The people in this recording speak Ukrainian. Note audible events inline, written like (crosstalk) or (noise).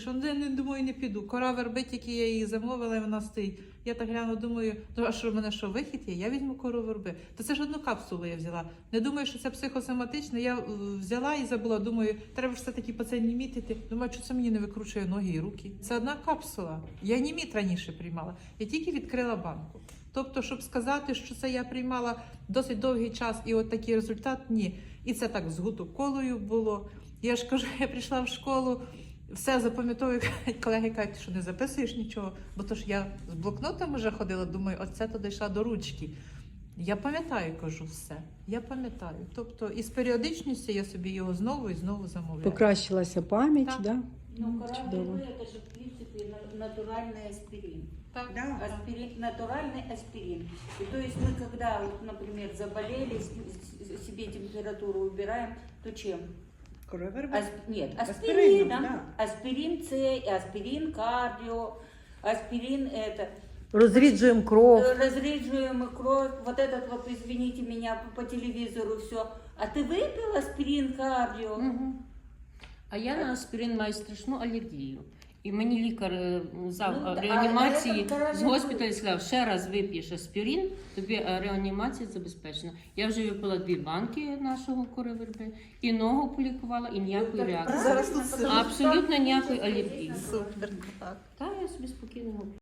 Що не, не думаю, не піду. Кора верби, тільки я її замовила, і вона стоїть. Я так гляну, думаю, ну а що в мене що вихід є? Я візьму кору верби. То це ж одну капсулу я взяла. Не думаю, що це психосоматично. Я е, взяла і забула. Думаю, треба ж все-таки по це німітити. Думаю, що це мені не викручує ноги і руки. Це одна капсула. Я німіт раніше приймала. Я тільки відкрила банку. Тобто, щоб сказати, що це я приймала досить довгий час, і от такий результат ні. І це так з гутоколою було. Я ж кажу, (laughs) я прийшла в школу, все запам'ятовую, колеги кажуть, що не записуєш нічого, бо то ж я з блокнотом вже ходила, думаю, оце то дійшла до ручки. Я пам'ятаю, кажу все. Я пам'ятаю. Тобто із періодичністю я собі його знову і знову замовляю. Покращилася пам'ять, Так. да? Ну, кора Чудово. вербы это же, в принципе, на- натуральный аспирин. Так. Аспирин, натуральный аспирин. И то есть мы, когда, вот, например, заболели, с- с- себе температуру убираем, то чем? Асп- нет, Аспирином, аспирином. да. Аспирин С, и аспирин кардио, аспирин это. Розріджуємо кров. Э, Разреживаем кровь, вот этот вот, извините меня, по, по телевизору все. А ты выпил аспирин кардио? Мгм. А я на аспірин маю страшну алергію. І мені лікар за зав Ну, е, реанімації з госпіталю сказав, ще раз вип'єш аспірин, тобі е, реанімація забезпечена. Я вже випила дві банки нашого кореверби, і ногу полікувала, і ніякої реакції. Тут сижу. Абсолютно ніякої алергії. Супер. Так. Та я собі спокійно.